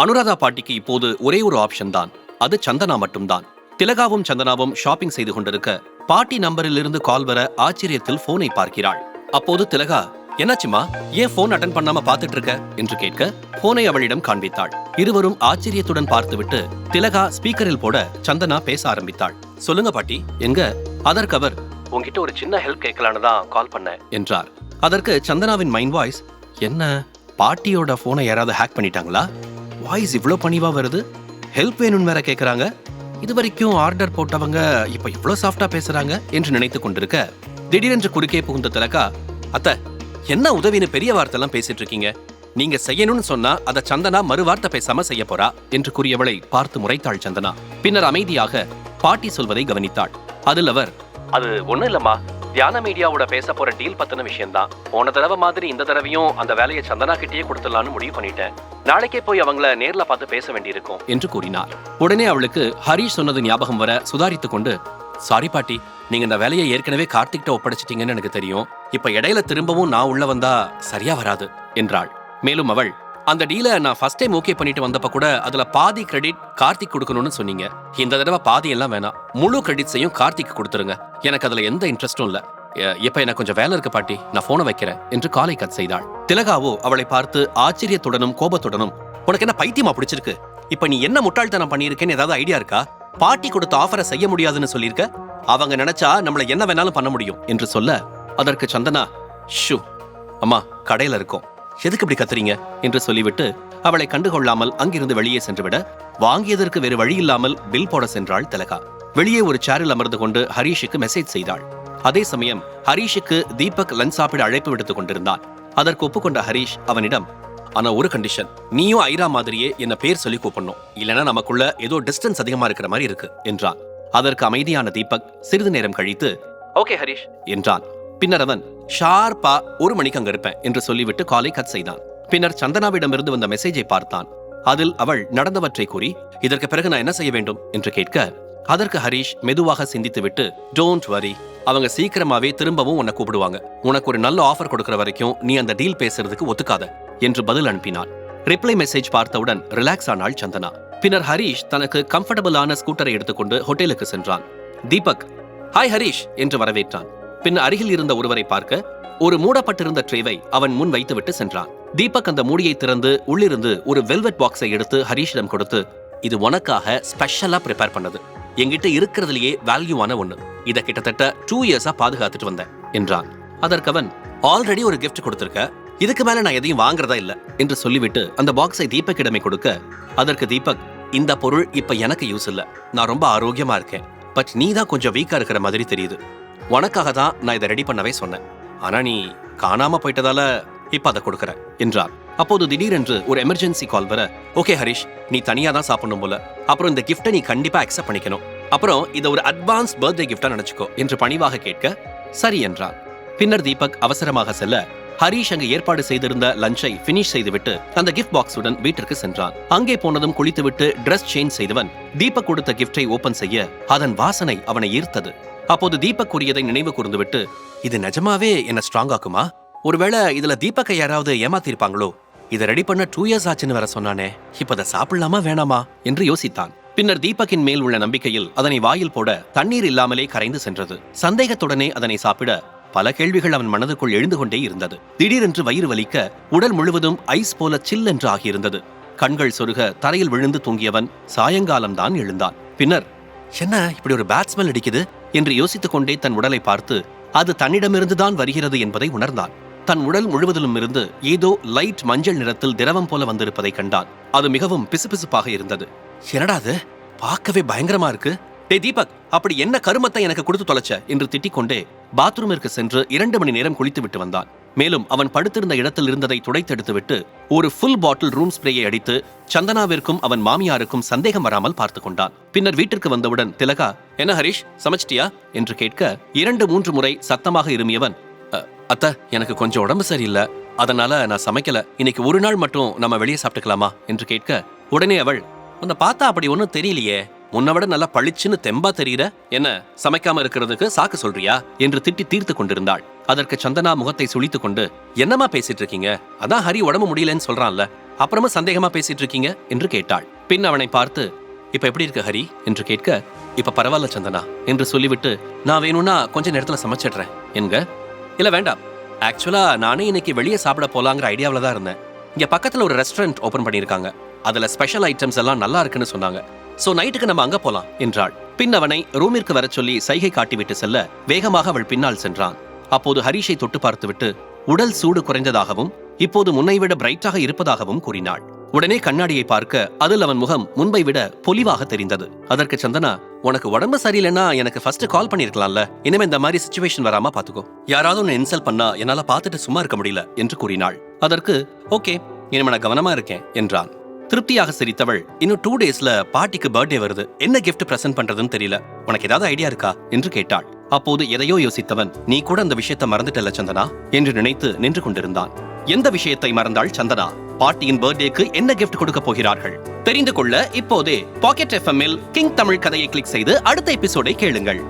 அனுராதா பாட்டிக்கு இப்போது ஒரே ஒரு ஆப்ஷன் தான். அது சந்தனா மட்டும்தான். திலகாவும் சந்தனாவும் ஷாப்பிங் செய்து கொண்டிருக்க பாட்டி நம்பரில் இருந்து கால் வர ஆச்சரியத்தில் போனை பார்க்கிறாள். அப்போது திலகா என்னாச்சுமா? ஏன் போன் அட்டன் பண்ணாம பாத்துட்டு இருக்க என்று கேட்க போனை அவளிடம் காண்பித்தாள். இருவரும் ஆச்சரியத்துடன் பார்த்துவிட்டு திலகா ஸ்பீக்கரில் போட சந்தனா பேச ஆரம்பித்தாள். சொல்லுங்க பாட்டி. எங்க? அதற்கு அவர் உங்ககிட்ட ஒரு சின்ன ஹெல்ப் கேட்கலான்னு தான் கால் பண்ணேன் என்றார். அதற்கு சந்தனாவின் மைண்ட் வாய்ஸ் என்ன? பாட்டியோட போனை யாராவது ஹேக் பண்ணிட்டாங்களா? வாய்ஸ் இவ்ளோ பணிவா வருது? ஹெல்ப் வேணும்னு வேற கேக்குறாங்க. இது வரைக்கும் ஆர்டர் போட்டவங்க இப்ப இவ்ளோ சாஃப்டாக பேசுறாங்க என்று நினைத்து கொண்டிருக்க திடீரென்று குறுக்கே புகுந்த திலகா அத்த என்ன உதவின்னு பெரிய வார்த்தைலாம் பேசிட்டு இருக்கீங்க? நீங்க செய்யணும்னு சொன்னா அத சந்தனா மறு வார்த்தை பேசாம செய்ய போறா? என்று கூறியவளை பார்த்து முறைத்தாள் சந்தனா. பின்னர் அமைதியாக பாட்டி சொல்வதை கவனித்தாள். அதில் அவர் அது ஒண்ணும் இல்லம்மா. தியான மீடியாவோட பேச போற டீல் பத்தின விஷயம் தான் போன தடவை மாதிரி இந்த தடவையும் அந்த வேலையை சந்தனா கிட்டேயே கொடுத்துடலாம்னு முடிவு பண்ணிட்டேன். நாளைக்கே போய் அவங்கள நேர்ல பார்த்து பேச வேண்டியிருக்கும். என்று கூறினார். உடனே அவளுக்கு ஹரிஷ் சொன்னது ஞாபகம் வர சுதாரித்துக் கொண்டு சாரி பாட்டி நீங்க இந்த வேலையை ஏற்கனவே கார்த்திக்கிட்ட ஒப்படைச்சிட்டீங்கன்னு எனக்கு தெரியும். இப்ப இடையில திரும்பவும் நான் உள்ள வந்தா சரியா வராது என்றாள். மேலும் அவள் அந்த டீலை நான் ஃபர்ஸ்ட் டைம் ஓகே பண்ணிட்டு வந்தப்ப கூட அதுல பாதி கிரெடிட் கார்த்திக் கொடுக்கணும்னு சொன்னீங்க. இந்த தடவை பாதி எல்லாம் வேணாம். முழு கிரெடிட்ஸையும் கார்த்திக் கொடுத்துருங்க. எனக்கு அதுல எந்த இன்ட்ரெஸ்டும் இல்ல. இப்ப எனக்கு கொஞ்சம் வேலை இருக்கு பாட்டி. நான் போனை வைக்கிறேன் என்று காலை கட் செய்தாள். திலகாவோ அவளை பார்த்து ஆச்சரியத்துடனும் கோபத்துடனும் உனக்கு என்ன பைத்தியமா பிடிச்சிருக்கு? இப்ப நீ என்ன முட்டாள்தனம் பண்ணியிருக்கேன்னு ஏதாவது ஐடியா இருக்கா? பாட்டி கொடுத்த ஆஃபரை செய்ய முடியாதுன்னு சொல்லியிருக்க? அவங்க நினைச்சா நம்மள என்ன வேணாலும் பண்ண முடியும் என்று சொல்ல அதற்கு சந்தனா ஷூ அம்மா கடையில இருக்கோம். எதுக்கு இப்படி கத்துறீங்க? என்று சொல்லிவிட்டு அவளை கண்டுகொள்ளாமல் அங்கிருந்து வெளியே சென்றுவிட வாங்கியதற்கு வேறு வழி இல்லாமல் பில் போட சென்றாள் திலகா. வெளியே ஒரு சேரில் அமர்ந்து கொண்டு ஹரீஷுக்கு மெசேஜ் செய்தாள். அதே சமயம் ஹரீஷுக்கு தீபக் லஞ்ச் சாப்பிட அழைப்பு விடுத்துக் கொண்டிருந்தான். அதற்கு ஒப்புக்கொண்ட ஹரீஷ் அவனிடம் ஆனா ஒரு கண்டிஷன் நீயும் ஐரா மாதிரியே என்ன பேர் சொல்லி கூப்பிடணும். இல்லனா நமக்குள்ள ஏதோ டிஸ்டன்ஸ் அதிகமா இருக்கிற மாதிரி இருக்கு என்றான். அதற்கு அமைதியான தீபக் சிறிது நேரம் கழித்து ஓகே ஹரீஷ். என்றான். பின்னர் அவன் ஷார்ப்பா ஒரு மணிக்கு அங்க இருப்பேன் என்று சொல்லிவிட்டு காலை கட் செய்தான். பின்னர் சந்தனாவிடமிருந்து வந்த மெசேஜை பார்த்தான். அதில் அவள் நடந்தவற்றை கூறி இதற்கு பிறகு நான் என்ன செய்ய வேண்டும்? என்று கேட்க அதற்கு ஹரீஷ் மெதுவாக சிந்தித்துவிட்டு டோன்ட் வரி அவங்க சீக்கிரமாவே திரும்பவும் உன்னை கூப்பிடுவாங்க. உனக்கு ஒரு நல்ல ஆஃபர் கொடுக்கிற வரைக்கும் நீ அந்த டீல் பேசுறதுக்கு ஒத்துக்காத என்று பதில் அனுப்பினான். ரிப்ளை மெசேஜ் பார்த்தவுடன் ரிலாக்ஸ் ஆனாள் சந்தனா. பின்னர் ஹரீஷ் தனக்கு கம்ஃபர்டபுளான ஸ்கூட்டரை எடுத்துக்கொண்டு ஹோட்டலுக்கு சென்றான். தீபக் ஹாய் ஹரீஷ் என்று வரவேற்றான். பின் அருகில் இருந்த ஒருவரை பார்க்க ஒரு மூடப்பட்டிருந்த ட்ரேவை அவன் முன் வைத்துவிட்டு சென்றான். தீபக் அந்த மூடியை திறந்து உள்ளிருந்து ஒரு வெல்வெட் பாக்ஸை எடுத்து ஹரீஷிடம் கொடுத்து இது உனக்காக ஸ்பெஷலா ப்ரிப்பேர் பண்ணது. என்கிட்ட இருக்கிறதுலயே வேல்யூவான ஒண்ணு. இத கிட்டத்தட்ட டூ இயர்ஸா பாதுகாத்துட்டு வந்தேன் என்றான். அதற்கு அவன் ஆல்ரெடி ஒரு கிஃப்ட் கொடுத்திருக்க. இதுக்கு மேல நான் எதையும் வாங்குறதா இல்ல என்று சொல்லிவிட்டு அந்த பாக்ஸை தீபக்கிடமே கொடுக்க அதற்கு தீபக் இந்த பொருள் இப்ப எனக்கு யூஸ் இல்ல. நான் ரொம்ப ஆரோக்கியமா இருக்கேன். பட் நீ தான் கொஞ்சம் வீக்கா இருக்கிற மாதிரி தெரியுது. உனக்காக தான் நான் இதை ரெடி பண்ணவே சொன்னேன். ஆனா நீ காணாம போயிட்டதால இப்ப அதை கொடுக்கறேன் என்றார். அப்போது திடீரென்று ஒரு எமர்ஜென்சி கால் வர ஓகே ஹரிஷ் நீ தனியா தான் சாப்பிடணும் போல. அப்புறம் இந்த கிஃப்ட்டை நீ கண்டிப்பா அக்செப்ட் பண்ணிக்கணும். அப்புறம் இதை ஒரு அட்வான்ஸ் பர்த்டே கிஃப்டா நினைச்சுக்கோ என்று பணிவாக கேட்க சரி என்றார். பின்னர் தீபக் அவசரமாக செல்ல ஹரீஷ் அங்கு ஏற்பாடு செய்திருந்த லஞ்சை பினிஷ் செய்துவிட்டு அந்த கிஃப்ட் பாக்ஸுடன் வீட்டிற்கு சென்றான். அங்கே போனதும் குளித்துவிட்டு டிரஸ் சேஞ்ச் செய்தவன் தீபக் கொடுத்த கிஃப்டை ஓபன் செய்ய அதன் வாசனை அவனை ஈர்த்தது. அப்போது தீபக் கூறியதை நினைவு கூர்ந்துவிட்டு இது நிஜமாவே என்ன ஸ்ட்ராங் ஆக்குமா? ஒருவேளை இதுல தீபக்கை யாராவது ஏமாத்திருப்பாங்களோ? இதை ரெடி பண்ண டூ இயர்ஸ் ஆச்சுன்னு வர சொன்னானே. இப்ப அதை சாப்பிடலாமா வேணாமா? என்று யோசித்தான். பின்னர் தீபக்கின் மேல் உள்ள நம்பிக்கையில் அதனை வாயில் போட தண்ணீர் இல்லாமலே கரைந்து சென்றது. சந்தேகத்துடனே அதனை சாப்பிட பல கேள்விகள் அவன் மனதுக்குள் எழுந்து கொண்டே இருந்தது. திடீரென்று வயிறு வலிக்க உடல் முழுவதும் ஐஸ் போல சில் என்று ஆகியிருந்தது. கண்கள் சொருக தரையில் விழுந்து தூங்கியவன் சாயங்காலம்தான் எழுந்தான். பின்னர் என்ன இப்படி ஒரு பேட் ஸ்மெல் அடிக்குது? என்று யோசித்துக் கொண்டே தன் உடலை பார்த்து அது தன்னிடமிருந்து தான் வருகிறது என்பதை உணர்ந்தான். தன் உடல் முழுவதிலும் இருந்து ஏதோ லைட் மஞ்சள் நிறத்தில் திரவம் போல வந்திருப்பதை கண்டான். அது மிகவும் பிசுபிசுப்பாக இருந்தது. என்னடா அது? பார்க்கவே பயங்கரமா இருக்கு. டே தீபக் அப்படி என்ன கருமத்தை எனக்கு கொடுத்து தொலைச்ச? என்று திட்டிக்கொண்டே பாத்ரூமிற்கு சென்று இரண்டு மணி நேரம் குளித்து விட்டு வந்தான். மேலும் அவன் படுத்திருந்த இடத்தில் இருந்ததை துடைத்தெடுத்துவிட்டு ஒரு ஃபுல் பாட்டில் ரூம் ஸ்ப்ரேயை அடித்து சந்தனாவிற்கும் அவன் மாமியாருக்கும் சந்தேகம் வராமல் பார்த்து கொண்டான். பின்னர் வீட்டிற்கு வந்தவுடன் திலகா என்ன ஹரிஷ் சமைச்சிட்டியா? என்று கேட்க இரண்டு மூன்று முறை சத்தமாக இருமியவன். அத்த எனக்கு கொஞ்சம் உடம்பு சரியில்லை. அதனால நான் சமைக்கல. இன்னைக்கு ஒரு நாள் மட்டும் நம்ம வெளியே சாப்பிட்டுக்கலாமா? என்று கேட்க உடனே அவள் உன்னை பார்த்தா அப்படி ஒன்றும் தெரியலையே. உன்னை விட நல்லா பளிச்சுன்னு தெம்பா தெரியுற. என்ன சமைக்காம இருக்கிறதுக்கு சாக்கு சொல்றியா? என்று திட்டி தீர்த்து கொண்டிருந்தாள். அதற்கு சந்தனா முகத்தை சுளித்துக் கொண்டு என்னம்மா பேசிட்டு இருக்கீங்க அதான் ஹரி உடம்பு முடியலன்னு சொல்றான்ல. அப்புறமா சந்தேகமா பேசிட்டு இருக்கீங்க என்று கேட்டாள். பின் அவனை பார்த்து இப்ப எப்படி இருக்க ஹரி? என்று கேட்க இப்ப பரவாயில்ல சந்தனா என்று சொல்லிவிட்டு நான் வேணும்னா கொஞ்ச நேரத்துல சமைச்சிடுறேன். என்க இல்ல வேண்டாம். ஆக்சுவலா நானே இன்னைக்கு வெளியே சாப்பிட போலாங்கிற ஐடியாவில தான் இருந்தேன். இங்க பக்கத்துல ஒரு ரெஸ்டாரண்ட் ஓபன் பண்ணியிருக்காங்க. அதுல ஸ்பெஷல் ஐட்டம்ஸ் எல்லாம் நல்லா இருக்குன்னு சொன்னாங்க. சோ நைட்டுக்கு நம்ம அங்க போலாம் என்றாள். பின் அவனை ரூமிற்கு வரச் சொல்லி சைகை காட்டிவிட்டு செல்ல வேகமாக அவள் பின்னால் சென்றான். அப்போது ஹரிஷை தொட்டு பார்த்துவிட்டு உடல் சூடு குறைந்ததாகவும் இப்போது முன்னை விட பிரைட்டாக இருப்பதாகவும் கூறினாள். உடனே கண்ணாடியை பார்க்க அதில் அவன் முகம் முன்பை விட பொலிவாக தெரிந்தது. அதற்கு சந்தனா உனக்கு உடம்பு சரியில்லைன்னா எனக்கு ஃபர்ஸ்ட் கால் பண்ணிருக்கலாம்ல. இனிமே இந்த மாதிரி சுச்சுவேஷன் வராம பாத்துக்கோ யாராவது உன்னை இன்சல்ட் பண்ணா என்னால பார்த்துட்டு சும்மா இருக்க முடியல என்று கூறினாள். அதற்கு ஓகே இனிமே நான் கவனமா இருக்கேன் என்றான். திருப்தியாக சிரித்தவள் இன்னும் டூ டேஸ்ல பாட்டிக்கு பர்த்டே வருது. என்ன கிஃப்ட் பிரசன்ட் பண்றதுன்னு தெரியல. உனக்கு ஏதாவது ஐடியா இருக்கா? என்று கேட்டாள். அப்போது எதையோ யோசித்தவன் நீ கூட அந்த விஷயத்தை மறந்துட்டல்ல சந்தனா? என்று நினைத்து நின்று கொண்டிருந்தான். எந்த விஷயத்தை மறந்தாள் சந்தனா? பாட்டியின் பர்த்டேக்கு என்ன கிஃப்ட் கொடுக்க போகிறார்கள்? தெரிந்து கொள்ள இப்போதே பாக்கெட் எஃப்எம்மில் கிங் தமிழ் கதையை கிளிக் செய்து அடுத்த எபிசோடை கேளுங்கள்.